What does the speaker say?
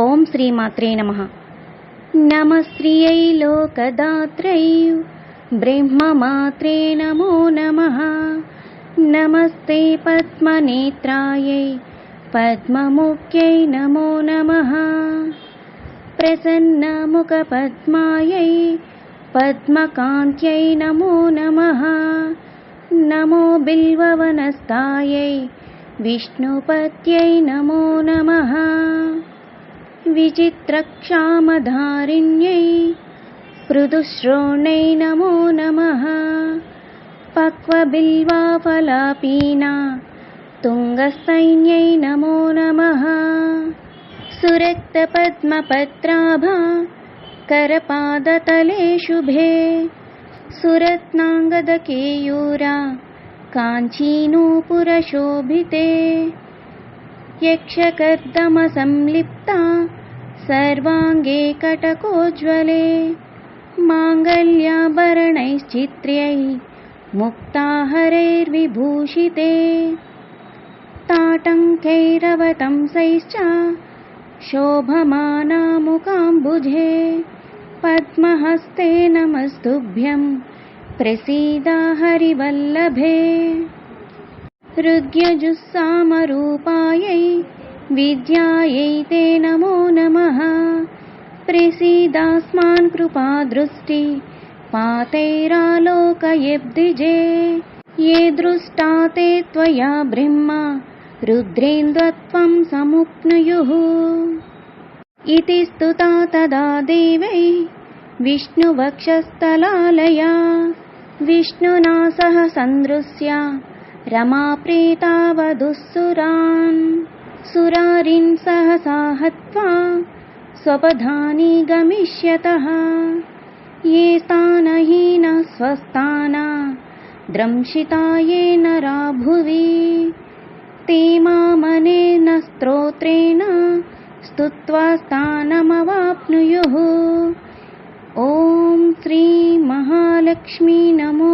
ॐ श्रीमात्रे नमः। नमः श्रियै लोकदात्र्यै ब्रह्ममात्रे नमो नमः। नमस्ते पद्मनेत्रायै पद्ममुख्यै नमो नमः। प्रसन्नमुखपद्मायै पद्मकान्त्यै नमो नमः। नमो बिल्बवनस्ताय विष्णुपत्यै नमो नमः। विचित्रक्षामधारिण्यै मृदुश्रोण्यै नमो नमः। पक्वबिल्वाफलापीना तुङ्गसैन्यै नमो नमः। सुरक्तपद्मपत्राभा करपादतले शुभे सुरत्नाङ्गदकेयूरा काञ्चीनूपुरशोभिते। यक्षकर्दमसंलिप्ता सर्वाङ्गे कटकोज्ज्वले माङ्गल्याभरणैश्चित्र्यै मुक्ताहरैर्विभूषिते। ताटङ्कैरवतंसैश्च शोभमानामुकाम्बुजे पद्महस्ते नमस्तुभ्यम् प्रसीदा हरिवल्लभे। हृद्यजुस्सामरूपायै विद्यायै ते नमः प्रसीदास्मान् कृपादृष्टि पातैरालोकयेब्दिजे ये दृष्टा ते त्वया ब्रह्मा रुद्रेन्द्वत्वं समुप्नुयुः इति स्तुता तदा देवै विष्णुवक्षस्थलालया। विष्णुना सह सन्दृश्य रमाप्रेतावधुःसुरान् सुरारिन् सहसा हत्वा स्वपधानि गमिष्यतः ये स्थानहीनः स्वस्थाना द्रंशिता ये नरा भुवि। ते मामनेन स्तोत्रेण स्तुत्वा स्थानमवाप्नुयुः। ॐ श्रीमहालक्ष्मी ते